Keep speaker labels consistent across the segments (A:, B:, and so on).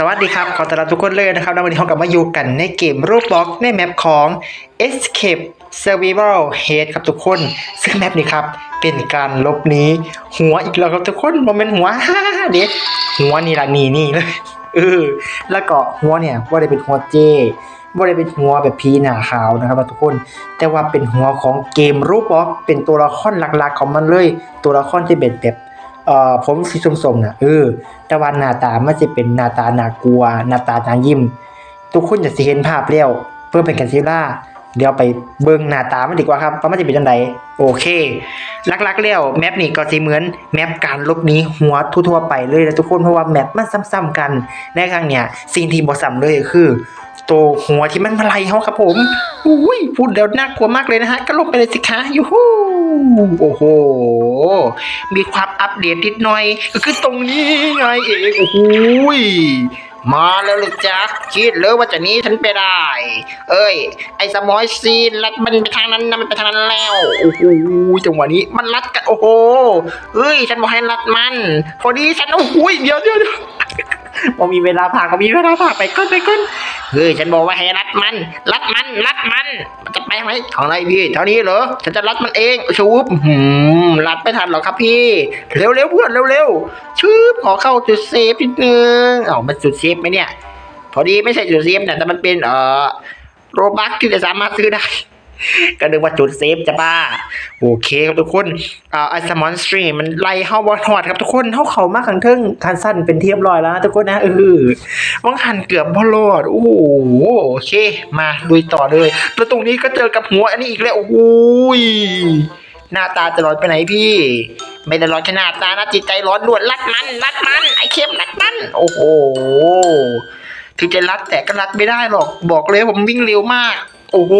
A: สวัสดีครับ ขอต้อนรับทุกคนเลยนะครับในวันนี้เรากลับมาอยู่กันในเกมรูปบล็อกในแมปของ Escape Survival Head ครับทุกคน ซึ่งแมปนี้ครับ เป็นการลบนี้ หัวอีกแล้วครับทุกคนโมเมนต์หัวฮ่าเด็กหัวนี่ละนี่นี่เลยเออแล้วก็หัวเนี่ยว่าได้เป็นหัวเจว่าได้เป็นหัวแบบพีหนาขาวนะครับทุกคน แต่ว่าเป็นหัวของเกมรูปบล็อกเป็นตัวละครหลักๆของมันเลย ตัวละครที่เป็นแบบ เอ่อผมสีส้มๆน่ะเออแต่ว่าหน้าตามันจะเป็นหน้าตาน่ากลัวหน้าตาน่ายิ้ม ทุกคนจะสิเห็นภาพแล้วเพื่อเป็นกันซิล่าเดี๋ยวไปเบิ่งหน้าตามันดีกว่าครับว่ามันจะเป็นจังไดโอเคลักๆแล้วแมปนี้ก็สิเหมือนแมปการลบหนี้หัวทั่วๆไปเลยนะทุกคนเพราะว่าแมปมันซ้ำๆกันในครั้งเนี้ยสิ่งที่บ่ซ้ำเลยคือ ตัวหัวที่มันมาไล่เฮาครับผมอุ้ยพูดแล้วน่ากลัวมากเลยนะฮะ ก็ลงไปเลยสิคะยูฮูโอ้โห มีความอัปเดตนิดหน่อย ก็คือตรงนี้ไงเองโอ้โหยมาแล้วเลยจ๊ะคิดเลยว่าจะนี้ฉันไปได้ เอ้ย ไอ้สมอยซีนลัดมันไปทางนั้นนะมันไปทางนั้นแล้วโอ้โหจังหวะนี้มันรัดกันโอ้โหเอ้ย ฉันบอกให้รัดมัน พอดีฉันโอ้โหยเดี๋ยวเดี๋ยวเดี๋ยวพอมีเวลาผ่านก็มีเวลาผ่านไปก้นไปก้น เฮ้ยฉันบอกว่าให้รัดมัน รัดมันรัดมัน มันจะไปไหมของไรพี่ เท่านี้เหรอฉันจะรัดมันเองชูบหืมรัดไม่ทันหรอกครับพี่ เร็วเร็วเพื่อนเร็วเร็วชูบขอเข้าจุดเซฟนิดนึงเอ้ามันจุดเซฟไหมเนี่ย พอดีไม่ใช่จุดเซฟเนี่ยแต่มันเป็นเอ่อโรบักที่จะสามารถซื้อได้ ก็นึกว่าจุดเซฟจะบ้า โอเคครับทุกคนอ่าไอสมอนสตรีมมันไล่เข้าบอทอดครับทุกคนเข้าเขามากขังเทิงคันสั้นเป็นเทียบร้อยแล้วนะทุกคนนะเออวังหันเกือบบอลอดโอ้โอเค มาลุยต่อเลยแล้วตรงนี้ก็เจอกับหัวอันนี้อีกแล้วโอ้ยหน้าตาจะร้อนไปไหนพี่ ไม่ได้ร้อนแค่หน้าตานะจิตใจร้อนด้วยรัดมันรัดมัน ไอเข้มรัดมัน โอ้โหถึงจะรัดแต่ก็รัดไม่ได้หรอก บอกเลยผมวิ่งเร็วมาก โอ้โห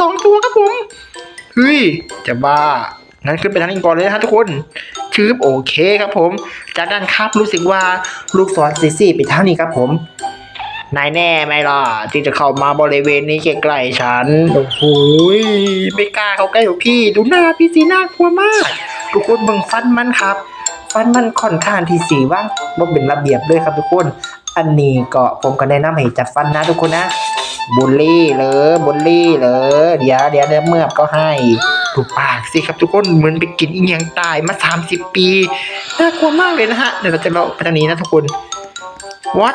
A: สองตัวครับผมเฮ้ยจะบ้างั้นขึ้นไปทางนี้ก่อนเลยนะฮะทุกคนชืบโอเคครับผม จากนั้นครับรู้สึกว่าลูกศรสีสีไปทางนี้ครับผมนายแน่ไหมล่ะที่จะเข้ามาบริเวณนี้ใกล้ๆฉันโอ้โหยไม่กล้าเข้าใกล้หรอกพี่ ดูหน้าพี่สีหน่ากลัวมาก ทุกคนเบิ่งฟันมันครับ ฟันมันค่อนข้างที่สีว่างบ่เป็นระเบียบเลยครับทุกคน อันนี้ก็ผมก็แนะนำให้จัดฟันนะทุกคนนะ บุลลี่เลยบุลลี่เลยเดี๋ยวเดี๋ยวเดี๋ยวเมื่อบก็ให้ถูกปากสิครับทุกคนเหมือนไปกินอีหยังตายมาสามสิบปีน่ากลัวมากเลยนะฮะเดี๋ยวเราจะเราไปทางนี้นะทุกคนวัด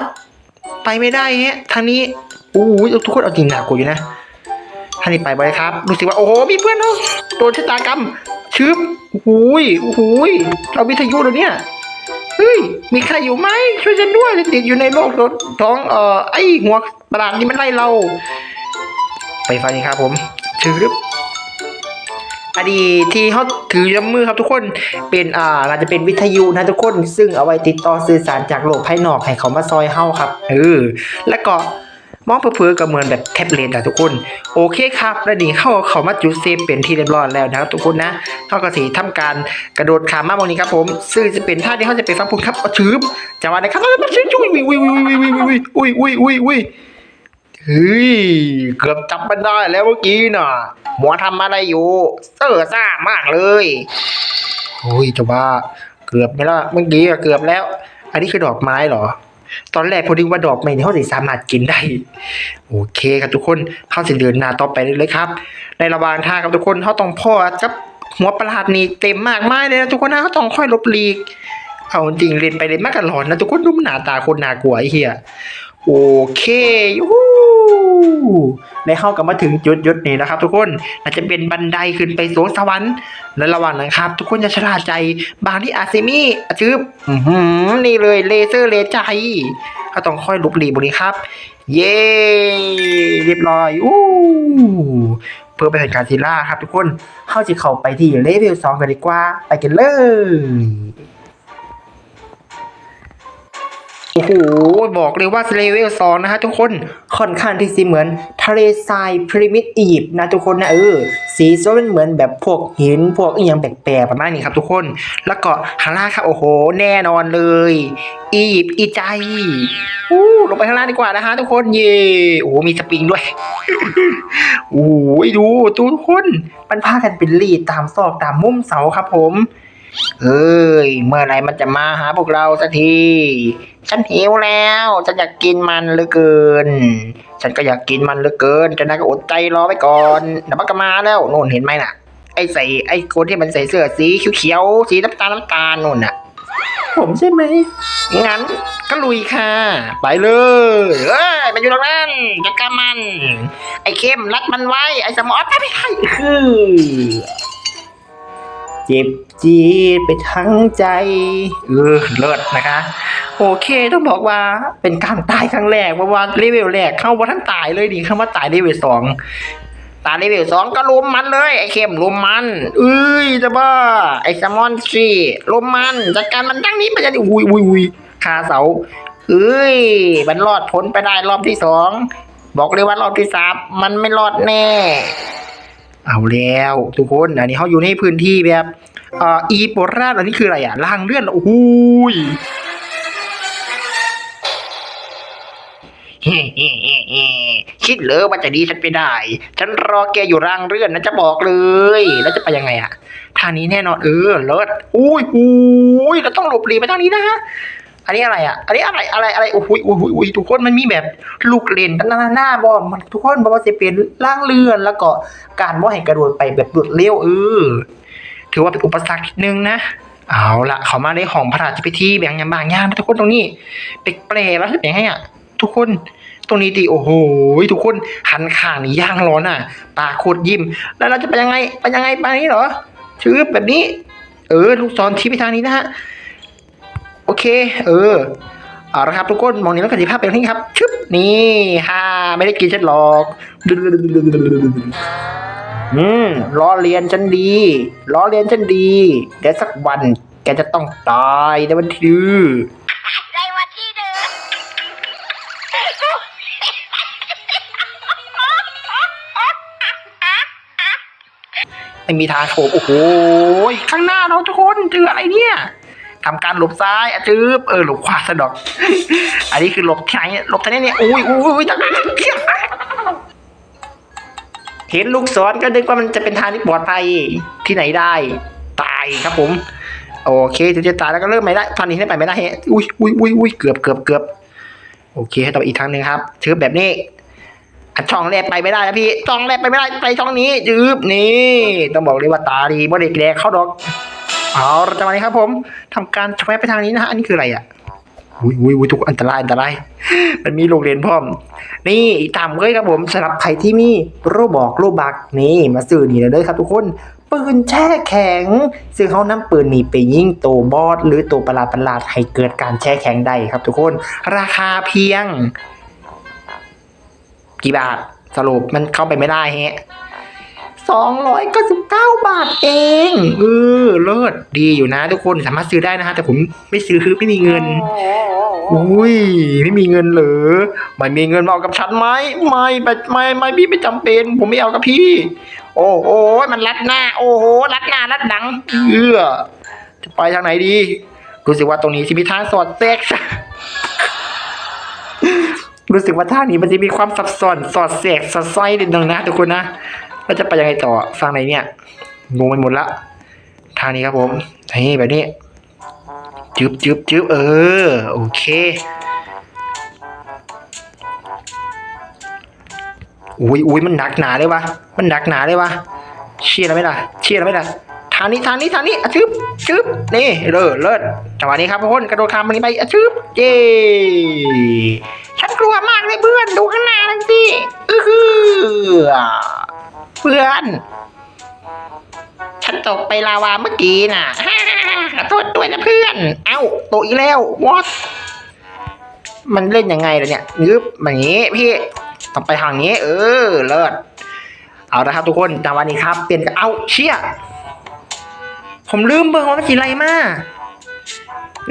A: ไปไม่ได้ฮะทางนี้อู้ยทุกคนเอาจริงหนักกว่าอยู่นะทางนี้ไปไปครับรู้สึกว่าโอ้โหมีเพื่อนเนาะโดนชะตากรรมชึบโอ้โหยโอ้โหยเราวิทยุแล้วเนี่ยเฮ้ยมีใครอยู่ไหมช่วยฉันด้วยติดอยู่ในโลกรถท้องเอ่อไอหัว ประหลาดนี้มันไล่เรา ไปฟังนี้ครับผม ถืออดีตที่เขาถือย้ำมือครับทุกคน เป็นอ่าอาจจะเป็นวิทยุนะทุกคน ซึ่งเอาไว้ติดต่อสื่อสารจากโลกภายนอกให้เขามาซอยเฮาครับ เออ แล้วก็มองเพื่อๆก็เหมือนแบบแท็บเล็ตอะทุกคน โอเคครับและนี่เข้าเขามาจุดเซฟเป็นที่เรียบร้อยแล้วนะครับทุกคนนะเขาก็สีทำการกระโดดขามมาบางนี้ครับผมซึ่งจะเป็นท่าที่เขาจะไปฟังพูดครับเอาชืบจังหวะนะครับมันชื่นชุยวิววิววิววิววิวอุ้ยอุ้ยอุ้ยอุ้ย เฮ้ย เกือบจับมันได้แล้วเมื่อกี้น่ะ หมอทำอะไรอยู่ เซ่อซ่ามากเลยโอ้ยจ้าบ้า เกือบไม่ละเมื่อกี้อะเกือบแล้ว อันนี้คือดอกไม้เหรอ ตอนแรกพอดีว่าดอกไม้เนี่เขาสิสามารถกินได้ โอเคครับทุกคนเข้าสิเดินหน้าต่อไปเลยครับ ในระหว่างทางครับทุกคนเขาต้องพ่อกับหัวประหลาดนี่เต็มมากมายเลยนะทุกคนนะเขาต้องค่อยลบหลีก เอาจริงเล่นไปเล่นมากกันหลอนนะทุกคนดูหน้าตาคนน่ากลัวไอ้เหี้ย โอเคยูฮูในเข้ากับมาถึงจุดยุดนี้นะครับ ทุกคนอาจจะเป็นบันไดขึ้นไปสวงสวรรค์และระหว่างนั้นครับ ทุกคนจะชลาใจบางที่อาเซมี่ชืบอื้อหือนี่เลยเลเซอร์เลใจเขาต้องค่อยหลบหลีกบนี้ครับ เย้เรียบร้อยอู้เพื่อไปเป็นการทีล่าครับ ทุกคนเข้าจะเข้าไปที่เลเวลสองกันดีกว่า ไปกันเลย โอ้โห บอกเลยว่าเลเวลสองนะฮะทุกคนค่อนข้างที่สีเหมือนทะเลทรายพระมิดอียิปต์นะทุกคนนะเออ สีส้มเหมือนแบบพวกหิน พวกอีหยังแปลกๆประมาณนี้ครับทุกคน แล้วก็ข้างล่างครับโอ้โห แน่นอนเลย อียิปต์อีใจอู้ลงไปข้างล่างดีกว่านะฮะทุกคนเย่โอ้โหมีสปริงด้วยโอ้โหดูทุกคนมันพากันเป็นรีดตามซอกตามมุมเสาครับผม เอ้ย เมื่อไหรมันจะมาหาพวกเราสักที ฉันหิวแล้ว ฉันอยากกินมันเหลือเกิน ฉันก็อยากกินมันเหลือเกินจะนายก็อดใจรอไว้ก่อนเดี๋ยวมันก็มาแล้วโน่นเห็นไหมน่ะ ไอ้ใส่ไอ้คนที่มันใส่เสื้อสีเขียวๆสีน้ำตาลน้ำตาลนู่นน่ะ ผมใช่ไหม งั้นก็ลุยค่ะ ไปเลยเอ้ยมันอยู่ตรงนั้นจัดการมัน ไอ้เข้มรัดมันไว้ ไอ้สมอสไปไม่ได้คือ เจ็บจี๊ดไปทั้งใจเออเลิศนะคะ โอเคต้องบอกว่าเป็นการตายครั้งแรกเพราะว่าเลเวลแรกเข้าว่าท่านตายเลยดิคำว่าตายเลเวลสองตายเลเวลสองก็ลุมมันเลย ไอ้เข้มลุมมันเอ้ยจะบ้าไอ้แซลมอนซีลุมมันจัดการมันตั้งนี้มันจะดิอุ้ยอุ้ยอุ้ยคาเสาเอ้ยมันรอดพ้นไปได้รอบที่สองบอกเลยว่ารอบที่สามมันไม่รอดแน่ เอาแล้วทุกคนอันนี้เขาอยู่ในพื้นที่แบบเอ่ออีโปราอันนี้คืออะไรอะล่างเลื่อนโอ้ยคิดเหรอว่าจะดีฉันไปได้ ฉันรอแกอยู่ร่างเรื่อนนะจะบอกเลย แล้วจะไปยังไงอะทางนี้แน่นอนเออเลิศอุ้ยอุ้ยเราต้องหลบหลีกไปทางนี้นะ อันนี้อะไรอะ อันนี้อะไรอะไรอะไรโอ้โหโอ้โหโอ้โหทุกคนมันมีแบบลูกเล่นหน้าหน้าบอมมันทุกคนบอกว่าจะเป็นร่างเลื่อนแล้วก็การว่าให้กระโดดไปแบบรวดเร็วเออถือว่าเป็นอุปสรรคนิดนึงนะเอาละเขามาในห้องพระราชพิธีแบ่งยามบางย่ามนทุกคนตรงนี้เปลกแปลแล้วเป็นไงอะทุกคนตรงนี้ดีโอ้โหทุกคนหันข้างนี่ย่างร้อนอะ ปากโคตรยิ้ม แล้วเราจะไปยังไงไปยังไงไปนี้เหรอชือแบบนี้ เออลูกศรชี้ไปทางนี้นะฮะ โอเค เออเอาละครับทุกคนมองนี้แล้วกันสิภาพเป็นที่ครับชึบนี่ฮ่าไม่ได้กินฉันหรอกอืมล้อเลียนฉันดีล้อเลียนฉันดีเดี๋ยวสักวัน แกจะต้องตายในวันที่
B: ในวันที่หนึ่ง
A: ไม่มีทางโฉบโอ้โหข้างหน้าเราทุกคนเจออะไรเนี่ย ทำการหลบซ้ายอจืบเออหลบขวาสะดอก อันนี้คือหลบทางหลบทางนี้เนี่ยอุ้ยอุ้ยอุ้ยจังเห็นลูกศรก็นึกว่ามันจะเป็นทางที่ปลอดภัยที่ไหนได้ ตายครับผม โอเคถึงจะตายแล้วก็เริ่มไม่ได้ตอนนี้ให้ไปไม่ได้ฮะอุ้ยอุ้ยอุ้ยอุ้ยเกือบเกือบเกือบโอเคให้ต่ออีกทางหนึ่งครับชืบแบบนี้อะช่องแรกไปไม่ได้นะพี่ช่องแรกไปไม่ได้ไปช่องนี้จืบนี่ ต้องบอกเลยว่าตาดีบ่เด็กแดกเข้าดอก เอาเราจะมาเลยครับ ผมทำการแชวไปทางนี้นะฮะอันนี้คืออะไรอะอุ้ยอุ้ยอุ้ยทุกอันตรายอันตรายมันมีโรงเรียนพร้อม นี่ตามเลยครับผมสำหรับใครที่มีโรบอกโรบักนี่มาซื้อนี่เลยครับ ทุกคนปืนแช่แข็ง ซึ่งเขานำปืนนี้ไปยิงตัวบอสหรือตัวประหลาดประหลาดให้เกิดการแช่แข็งได้ครับ ทุกคน ราคาเพียง กี่บาทสรุปมันเข้าไปไม่ได้ฮะ สองร้อยเก้าสิบเก้าบาทเองเออเลิศดีอยู่นะ ทุกคนสามารถซื้อได้นะฮะแต่ผมไม่ซื้อคือไม่มีเงินอุ้ยไม่มีเงินเหรอไม่มีเงินมาเอากับฉันไหมไม่ไม่ไม่ไม่พี่ไม่จำเป็น ผมไม่เอากับพี่ โอ้โอ้ยมันรัดหน้า โอ้โหรัดหน้ารัดหลังเอื้อจะไปทางไหนดีรู้สึกว่าตรงนี้จะมีทางสอดแทรกรู้สึกว่าท่านี้มันจะมีความซับซ้อนสอดแทรกสอดไส้นิดนึงนะทุกคนนะ เราจะไปยังไงต่อฟังไหนเนี่ยงงไปหมดละทางนี้ครับผมนี่แบบนี้จึบจึบจึบเออ โอเคอุ้ยอุ้ยมันหนักหนาเลยวะมันหนักหนาเลยวะเชี่ยแล้วไหมล่ะเชี่ยแล้วไหมล่ะทางนี้ทางนี้ทางนี้อะชึบชึบนี่เลิศเลิศจังหวะนี้ครับทุกคนกระโดดข้ามมันนี้ไปอะชึบเย้ฉันกลัวมากเลยเพื่อนดูข้างหน้านั่นสิอือหือ เพื่อน ฉันตกไปลาวาเมื่อกี้น่ะ ขอโทษด้วยนะเพื่อน เอ้าตกอีกแล้ววอตมันเล่นยังไงล่ะเนี่ยงึบแบบนี้พี่ต้องไปทางนี้ เออ เลิศ เอาละครับทุกคนจังหวะนี้ครับ เปลี่ยนกับเอาเชี่ย ผมลืมเบอร์ว่ามันกี่ไรมา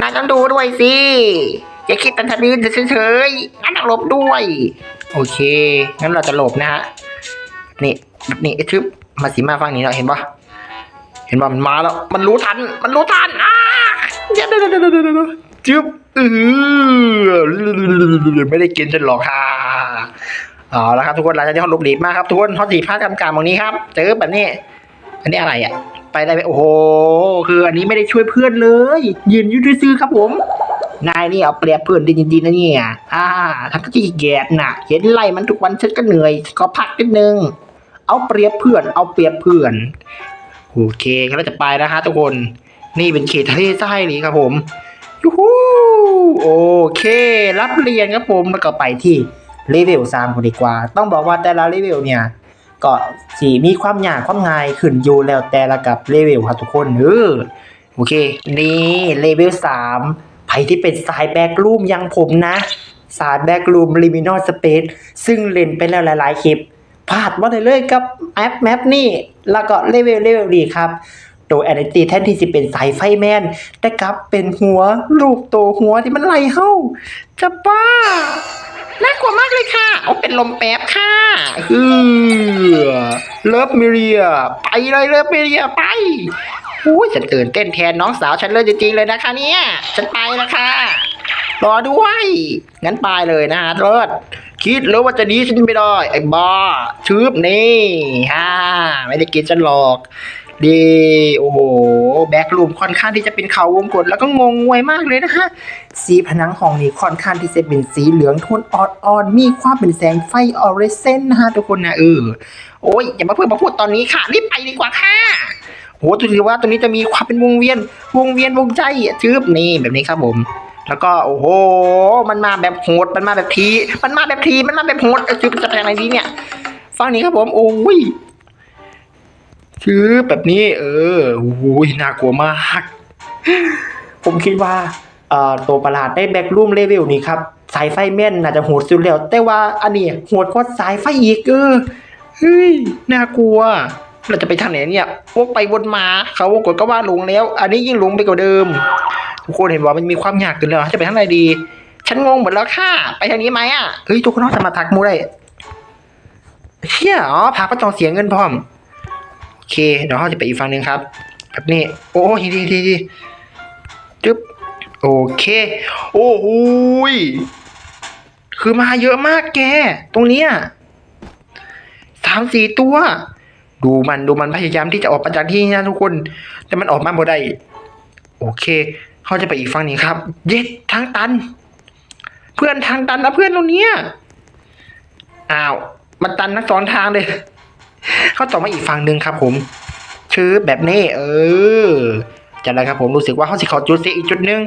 A: นายต้องดูด้วยสิ อย่าคิดแต่ทะลืนเฉยๆงั้นต้องหลบด้วย โอเค งั้นเราจะหลบนะฮะ นี่ นี่ไอ้ทึบมาสีมาฟังนี้เนาเห็นปะเห็นปะมันมาแล้ว มันรู้ทัน มันรู้ทันอ่าเดี๋ยวเดี๋ยวเดี๋ยวเดี๋ยวจึ๊บเออไม่ได้กินฉันหรอกค่ะเอาละครับทุกคนหลังจากที่เขาหลบหลีกมากครับทุกคนเขาสีผ้ากำกามตรงนี้ครับเจอแบบนี้ อันนี้อะไรอะ ไปได้ไหมโอ้โหคืออันนี้ไม่ได้ช่วยเพื่อนเลย ยืนยืดซื้อครับผมนายนี่เอาเปรียบเพื่อนดีจริงๆนะเนี่ยอ่าทั้งที่แกดน่ะ เห็นไล่มันทุกวันฉันก็เหนื่อยก็พักนิดนึง เอาเปรียบเพื่อน เอาเปรียบเพื่อน โอเคก็เราจะไปนะฮะทุกคน นี่เป็นเขตทะเลทรายนี่ครับผมยูฮูโอเค รับเรียนครับผมแล้วก็ไปที่เลเวลสามกันดีกว่า ต้องบอกว่าแต่ละเลเวลเนี่ยก็สีมีความยากความง่ายขึ้นอยู่แล้วแต่ละกับเลเวลครับทุกคนเออโอเค นี่เลเวลสามใครที่เป็นสายแบกรูมยังผมนะ สายแบกรูมลิมินอลสเปซซึ่งเล่นไปแล้วหลาย ๆ คลิป พลาดว่าเลยเลยกับแอปแมปนี่ แล้วก็เลเวลเลเวลดีครับตัวแอนติแทนที่จะเป็นสายไฟแมน แต่กลับเป็นหัวรูปโตวหัวที่มันไล่เฮ้าจะบ้าน่ากลัวมากเลยค่ะเอาเป็นลมแป๊บค่ะฮือเลิฟมิเรีย ไปเลยเลิฟมิเรียไปโอ้ยฉันตื่นเต้นแทนน้องสาวฉันเลยจริงๆเลยนะคะ เนี่ย ฉันไปแล้วค่ะ รอด้วย งั้นไปเลยนะฮะเลิศ คิดแล้วว่าจะหนี้ฉันไม่ได้ ไอ้บ้าชืบนี่ฮ่าไม่ได้กินฉันหรอกดีโอ้โห แบ็กรูมค่อนข้างที่จะเป็นเขาวงกตแล้วก็งงงวยมากเลยนะฮะสีผนังห้องนี้ค่อนข้างที่จะเป็นสีเหลืองโทนอ่อนๆมีความเป็นแสงไฟออเรสเซนต์นะฮะทุกคนนะเออโอ้ยอย่ามาเพิ่งมาพูดตอนนี้ค่ะรีบไปดีกว่าค่ะโหถือว่าตัวนี้จะมีความเป็นวงเวียน วงเวียนวงใจชืบนี่แบบนี้ครับผม แล้วก็โอ้โห มันมาแบบโหด มันมาแบบที มันมาแบบที มันมาแบบโหดเออจะไปทางไหนดีเนี่ยฟังนี้ครับผม โอ้ยชื่อแบบนี้ เออโอ้ยน่ากลัวมาก ผมคิดว่าเอ่อตัวประหลาดได้แบ็กรูมเลเวลนี่ครับ สายไฟแม่นน่าจะโหดสุดแล้ว แต่ว่าอันนี้โหดกว่าสายไฟอีกเออ เฮ้ย น่ากลัว เราจะไปทางไหนเนี่ยวกไปวนมาเขาวงกดก็ว่าหลงแล้ว อันนี้ยิ่งหลงไปกว่าเดิม ทุกคนเห็นว่ามันมีความยากขึ้นแล้วจะไปทางไหนดี ฉันงงหมดแล้วค่ะ ไปทางนี้ไหมอะเฮ้ยทุกคนต้องจะมาทักมูได้เชี่ยอ๋อพาก็ต้องเสียเงินพร้อมโอเคเดี๋ยวเราจะไปอีกฝั่งหนึ่งครับแบบนี้ โอ้ดีดีดีดีจึ๊บโอเค โอ้โหยคือมาเยอะมากแก ตรงเนี้ยสามสี่ตัว ดูมันดูมันพยายามที่จะออกมาจากที่นี่นะทุกคน แต่มันออกมาบ่ได้ โอเค เขาจะไปอีกฝั่งนี้ครับ เย็ดทางตัน เพื่อนทางตันนะเพื่อนตรงเนี้ยอ้าวมันตันทั้งสองทางเลย เขาต่อมาอีกฝั่งหนึ่งครับ ผมชื่อแบบนี้ เออจากนั้นครับผมรู้สึกว่าเขาสิเขาจุดเสียอีกจุดหนึ่ง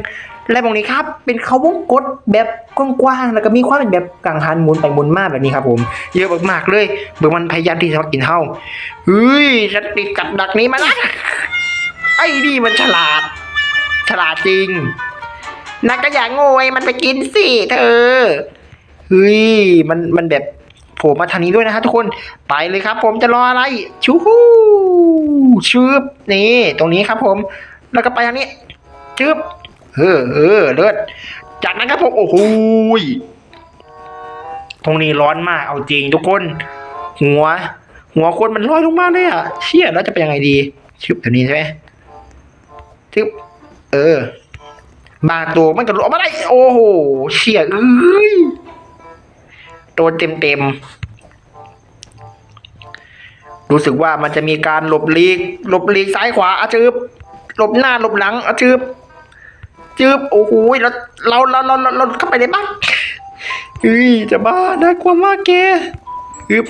A: และตรงนี้ครับเป็นเขาวงกดแบบกว้างๆแล้วก็มีความเป็นแบบกังหันหมุนไปหมุนมาแบบนี้ครับผม เยอะมากๆเลยเบื่อมันพยายามที่จะกินเฮาเฮ้ยฉันติดกับดักนี้มาละไอ้นี่มันฉลาด ฉลาดจริงนักก็อย่างโง่ไอ้มันไปกินสิเธอเฮ้ยมันมันแบบโผล่มาทางนี้ด้วยนะฮะทุกคนไปเลยครับ ผมจะรออะไรชูฮู้ชืบนี่ ตรงนี้ครับผม แล้วก็ไปทางนี้ชืบ เออเออเลิศจากนั้นครับผมโอ้โหตรงนี้ร้อนมากเอาจริงทุกคน หัว หัวคนมันลอยลงมาเลยอะเชี่ยแล้วจะเป็นยังไงดีชึบแบบนี้ใช่ไหมชึบเออบางตัวมันกระโดดออกมาได้ โอ้โหเชี่ยเอ้ยโดนเต็มเต็มรู้สึกว่ามันจะมีการหลบลีกหลบลีกซ้ายขวาอะจืบหลบหน้าหลบหลังอะจืบ จืบโอ้โหเราเราเราเราเราเข้าไปในบ้านเฮ้ยจะบ้าน่ากลัวมากแกอึบ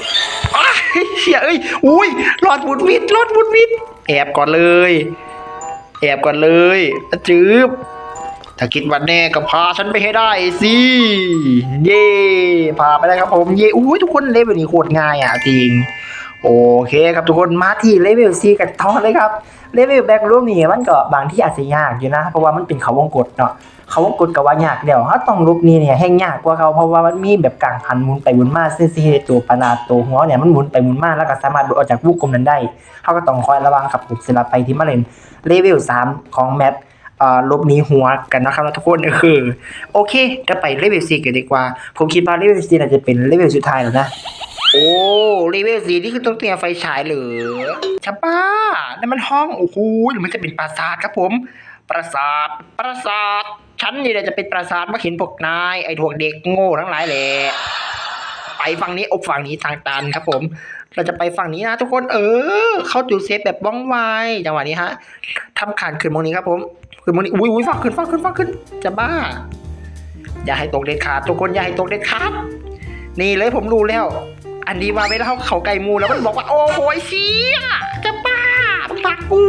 A: อ้ยเชี่ยเอ้ยอุ้ยรอดบุดวิดรอดบุดวิดแอบก่อนเลย แอบก่อนเลยจืบถ้าคิดว่าแน่ก็พาฉันไปให้ได้สิเย่พาไปได้ครับผมเย่อุ้ยทุกคนเลเวลนี้โคตรง่ายอะจริง โอเคครับทุกคนมาที่เลเวลซีกันต่อเลยครับเลเวลแบ็กรูมนี่มันก็บางที่อาจจะยากอยู่นะ เพราะว่ามันเป็นเขาวงกดเนาะเขาวงกดกับว่ายากเดี๋ยวถ้าต้องรูปนี้เนี่ยแห้งยากกว่าเขาเพราะว่ามันมีแบบกลางพันหมุนไปหมุนมาซึ่งสิให้ตัวปนาตัวหัวเนี่ยมันหมุนไปหมุนมาแล้วก็สามารถหลุดออกจากวงกลมนั้นได้เขาก็ต้องคอยระวังครับผมสำหรับไปที่มาเล่นเลเวล3ของแมปลบหนีหัวกันนะครับทุกคนก็คือ โอเคจะไปเลเวล4กันดีกว่า ผมคิดว่าเลเวล4น่าจะเป็นเลเวลสุดท้ายแล้วนะ โอ้เลเวล4นี่คือต้องเตรียมไฟฉายเหรอชับป้านั่นมันห้องโอ้โหหรือมันจะเป็นปราสาทครับผม ปราสาท ปราสาท ฉันนี่แหละจะเป็นปราสาทมาเห็นพวกนาย ไอ้พวกเด็กโง่ทั้งหลายแหละไปฝั่งนี้อกฝั่งนี้ทางตันครับผม เราจะไปฝั่งนี้นะทุกคน เออ เข้าจุดเซฟแบบว่องไวจังหวะนี้ฮะทำขานขึ้นมองนี้ครับผมขึ้นมองนี้อุ้ยอุ้ยฟังขึ้นฟังขึ้นฟังขึ้น จะบ้า อย่าให้ตกเด็ดขาดทุกคนอย่าให้ตกเด็ดขาดนี่เลยผมรู้แล้ว อันนี้ว่าไม่ได้เขาเขาไก่มูแล้วมันบอกว่าโอ้โหเชี่ยจะบ้าปักกู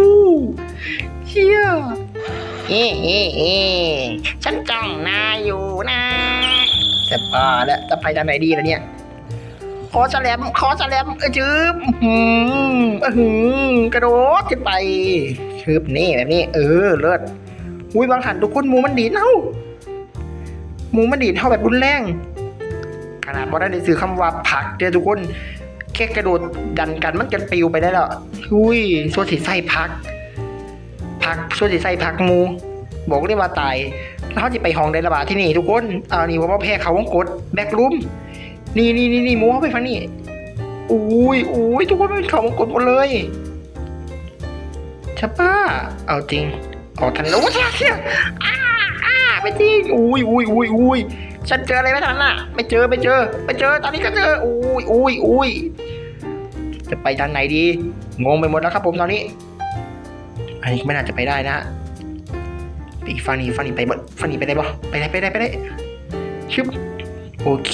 A: เชี่ยเอ๊ะเอ๊ะเอ๊ะฉันจ้องนายอยู่นะจะบ้าแล้วจะไปทางไหนดีล่ะเนี่ยขอแสลมขอแสลมเออจืบอื้อหืออื้อหือกระโดดขึ้นไปชืบนี่แบบนี้ เออเลิศอุ้ยบางหันทุกคนหมูมันดีดเอ้าหมูมันดีดเท่าแบบรุนแรง ขนาดพอได้ในสื่อคำว่าผักเดียทุกคนแค่กระโดดดันกันมันกันปิวไปได้แล้วอุ้ยส่วนสีใส่พัก พักส่วนสีใส่พักมู บอกเลยกว่าตายแล้วเขาจะไปห้องได้ระบาดที่นี่ ทุกคนอ่านี่ว่าพ่อแพ้เขาวงกดแบกลุมนี่นี่นี่นี่มูเข้าไปฟังนี่อุ้ยอุ้ยทุกคนเป็นเขาวงกดหมดเลยใช่ป้า เอาจริงออกทันแล้วว้าเชี่ยอ้าอ้าไปจริงอุ้ยอุ้ยอุ้ยอุ้ย ฉันเจออะไรไม่ทันน่ะ ไม่เจอไม่เจอ ไม่เจอ ตอนนี้ก็เจอ อุ้ยอุ้ยอุ้ยจะไปทางไหนดี งงไปหมดแล้วครับผมตอนนี้ อันนี้ไม่น่าจะไปได้นะฮะไปฝั่งนี้ฝั่งนี้ไปบ่ฝั่งนี้ไปได้บ่ไปได้ไปได้ไปได้ ชึบ โอเค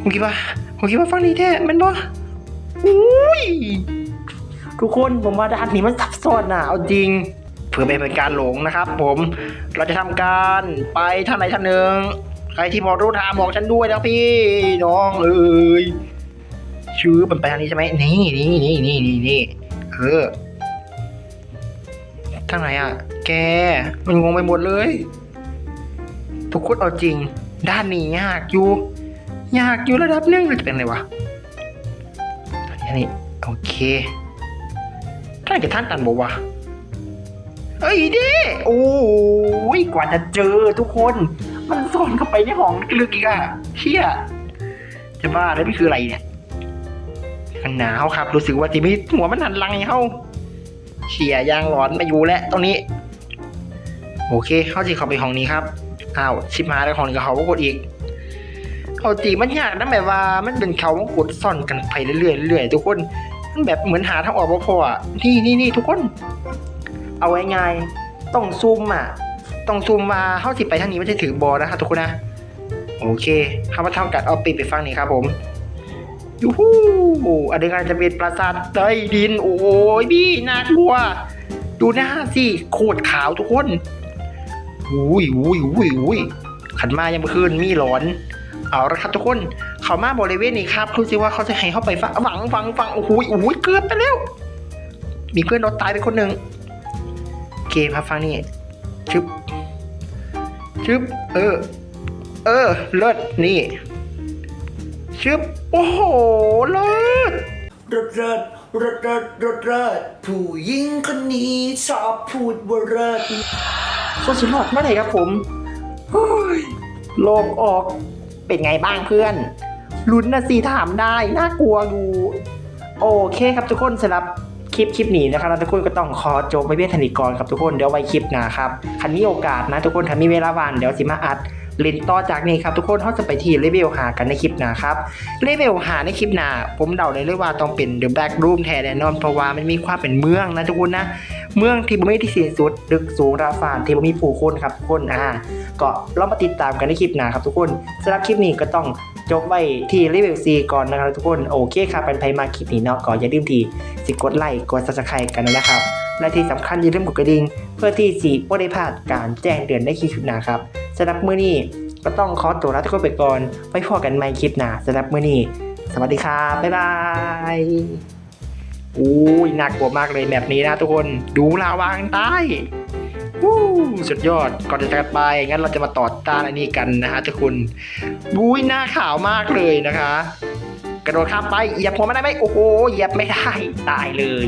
A: ผมคิดว่าผมคิดว่าฟังนี้แท้มันบ่อุ้ย ทุกคนผมว่าด้านนี้มันซับซ้อนนะเอาจริง พื่อไม่เป็นการหลงนะครับ ผมเราจะทำการไปท่างไหนท่างหนึ่งใครที่พอรู้ทางบอกฉันด้วยนะพี่น้องเอ้ยชื่อมันไปทางนี้ใช่ไหมนี่นี่นี่นี่นี่นี่เออทางไหนอะ แกมันงงไปหมดเลย ทุกคนเอาจริง ด้านนี้ยากอยู่ยากอยู่ระดับหนึ่งจะเป็นไงวะอันนี้โอเคท่านกับท่านตันบอกว่า เอ้ยด้โอ้ยกว่าจะเจอทุกคน มันซ่อนเข้าไปในห้องลึกอีกอะเชี่ยจะบ้าแล้วนี่คืออะไรเนี่ยกันหนาวครับ รู้สึกว่าจิมิหัวมันหันหลังให้เขาเชี่ยยางร้อนมาอยู่แล้วตรงนี้ โอเค เข้าจีเข้าไปห้องนี้ครับอ้าวชิบหายแล้วห้องนี้ก็เขาก็กดอีกเอาจริมันยากนะแบบว่ามันเป็นเขาวงกดซ่อนกันไปเรื่อยๆเรื่อยๆทุกคนมันแบบเหมือนหาทางออกบ่พออะนี่นี่นี่ทุกคน เอาไว้ไงต้องซูมอะต้องซูมมาเข้าสิไปทางนี้ไม่ใช่ถือบอลนะครับทุกคนนะโอเคเข้ามาทำกัดเอาปีไปฟังนี่ครับผมยูฮูอันนี้การจะเป็นปราสาทใต้ดิน โอ้ยพี่น่ากลัว ดูหน้าสิโคตรขาวทุกคนอุ้ยอุ้ยอุ้ยอุ้ยขันมายังเมื่อคืนมีหลอน เอาละครับทุกคน เขามาบริเวณนี้ครับรู้สึกว่าเขาจะให้เข้าไปฟังฝังฝังฝังโอ้โหโอ้โหเกือบไปแล้ว มีเพื่อนราตายไปคนหนึ่ง โอเคครับฟังนี่ชึบชึบเออ เออเลิศนี่ชึบโอ้โหเลิศ
C: รถเริดรถเริดรถเริดผู้หญิงคนนี้ชอบพูดว่าเริด
A: ส่วนสุดยอดเมื่อไหร่ครับผมเฮ้ยโลกออกเป็นไงบ้างเพื่อนลุ้นนะสิถามได้ น่ากลัวอยู่โอเคครับทุกคนสำหรับค ลิปคลิปนี้นะครับทุกคนก็ต้องขอจบไปเพียงเทานิกรครับทุกคนเดี๋ยวไว้คลิปหน้าครับคันมีโอกาสนะทุกคนถ้ามีเวลาว่างเดี๋ยวสิมาอัดล่นต่อจากนี้ครับทุกคนเขาจะไปที่เลเวลหากันในคลิปหน้าครับเลเวลหาในคลิปหน้าผมเดาเลยเลยว่าต้องเป็น The Back Room แทนแน่นอนเพราะว่ามันมีความเป็นเมืองนะทุกคนนะ เมืองที่บมีที่สิ้นสุด ดึกสูงราฟานที่บมีผู้คนครับทุกคนอ่าก็ลองมาติดตามกันในคลิปหน้าครับทุกคนสำหรับคลิปนี้ก็ต้องจบไว้ที่รีวิวซีก่อนนะครับทุกคนโอเคครับเป็นไพมาคลิปนี้เนาะก็อย่าลืมที่ สิกดไลค์กดซับสไครต์กันนะครับ และที่สำคัญอย่าลืมกดกระดิ่งเพื่อที่สิบ่ได้พลาดการแจ้งเตือนในคลิปหน้าครับสำหรับมื้อนี้ก็ต้องขอตัวลาทุกคนไปก่อนไว้พบกันใหม่คลิปหน้าสำหรับมื้อนี้สวัสดีครับบ๊ายบายอุ้ยน่ากลัวมากเลยแบบนี้นะทุกคนดูลาวางใต้วู้สุดยอดก่อนจะจากไปงั้นเราจะมาต่อต้านอันนี้กันนะฮะทุกคนบุ้ยหน้าขาวมากเลยนะคะ กระโดดข้ามไปเหยียบหัวมันได้ไหมโอ้โหเหยียบไม่ได้ตายเลย